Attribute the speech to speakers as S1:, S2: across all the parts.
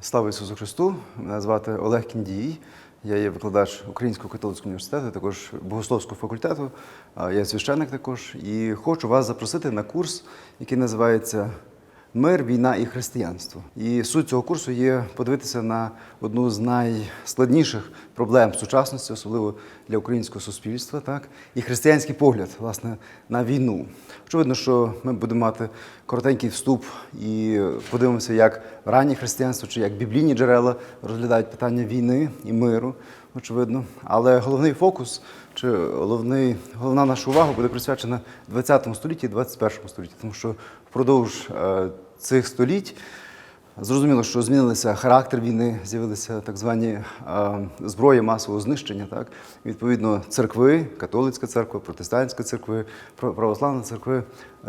S1: Слава Ісусу Христу! Мене звати Олег Кіндій. Я є викладач Українського католицького університету, також богословського факультету. Я священник також і хочу вас запросити на курс, який називається Мир, війна і християнство. І суть цього курсу є подивитися на одну з найскладніших проблем сучасності, особливо для українського суспільства, так і християнський погляд власне на війну. Очевидно, що ми будемо мати коротенький вступ і подивимося, як раннє християнство чи як біблійні джерела розглядають питання війни і миру, очевидно. Але головний фокус чи головний, головна наша увага буде присвячена 20 столітті і 21 столітті, тому що впродовж е, цих століть Зрозуміло, що змінилися характер війни, з'явилися так звані е, зброї масового знищення. Так відповідно, церкви, католицька церква, протестантська церкви, пра- православна церкви,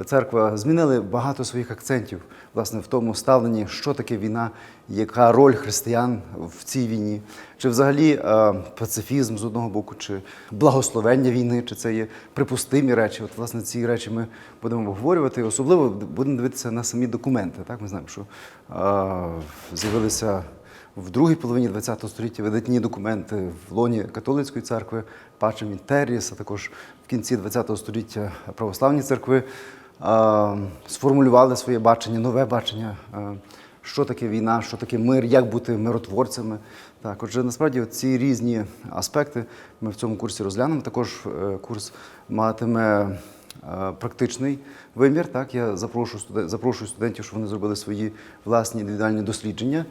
S1: церква змінили багато своїх акцентів власне в тому ставленні, що таке війна, яка роль християн в цій війні, чи взагалі е, пацифізм з одного боку, чи благословення війни, чи це є припустимі речі. От власне ці речі ми будемо обговорювати. Особливо будемо дивитися на самі документи. Так, ми знаємо, що е, з'явилися в другій половині ХХ століття видатні документи в лоні католицької церкви, Пачем Інтеріс, а також в кінці ХХ століття православні церкви сформулювали своє бачення, нове бачення. що таке війна, що таке мир, як бути миротворцями. Так, отже, насправді ці різні аспекти ми в цьому курсі розглянемо. Також е, курс матиме практичний вимір. Так, я запрошую, запрошую студентів, щоб вони зробили свої власні індивідуальні дослідження,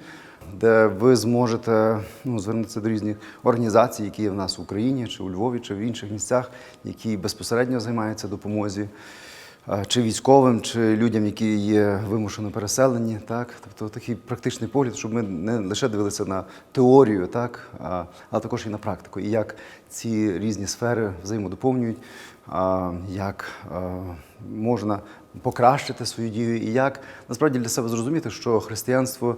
S1: де ви зможете ну, звернутися до різних організацій, які є в нас в Україні, чи у Львові, чи в інших місцях, які безпосередньо займаються допомозі чи військовим, чи людям, які є вимушено переселені, так тобто такий практичний погляд, щоб ми не лише дивилися на теорію, так а, а також і на практику, і як ці різні сфери взаємодоповнюють, як можна покращити свою дію, і як насправді для себе зрозуміти, що християнство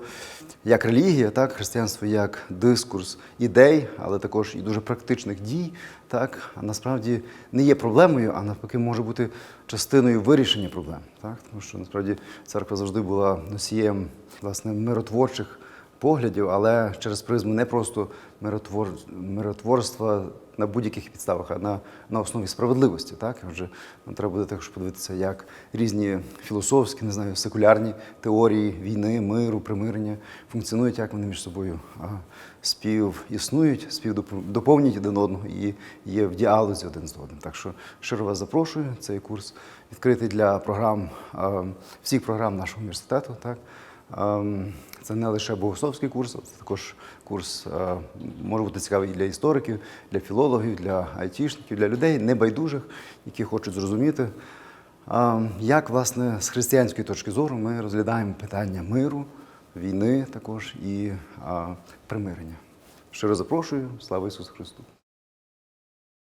S1: як релігія, так християнство як дискурс ідей, але також і дуже практичних дій, так насправді не є проблемою, а навпаки може бути частиною вирішення проблем. Так? Тому що насправді церква завжди була носієм власне миротворчих поглядів, але через призму не просто миротвор... миротворства на будь-яких підставах, а на, на основі справедливості. Так? Отже, нам треба буде також подивитися, як різні філософські, не знаю, секулярні теорії війни, миру, примирення функціонують, як вони між собою спів існують, співдоповнюють один одного і є в діалозі один з одним. Так що щиро вас запрошую. Цей курс відкритий для програм всіх програм нашого університету. Так? Ем, Це не лише богословський курс, це також курс е, може бути цікавий і для істориків, для філологів, для айтішників, для людей небайдужих, які хочуть зрозуміти, ем, як власне з християнської точки зору ми розглядаємо питання миру, війни також і е, примирення. Щиро запрошую, слава Ісусу Христу!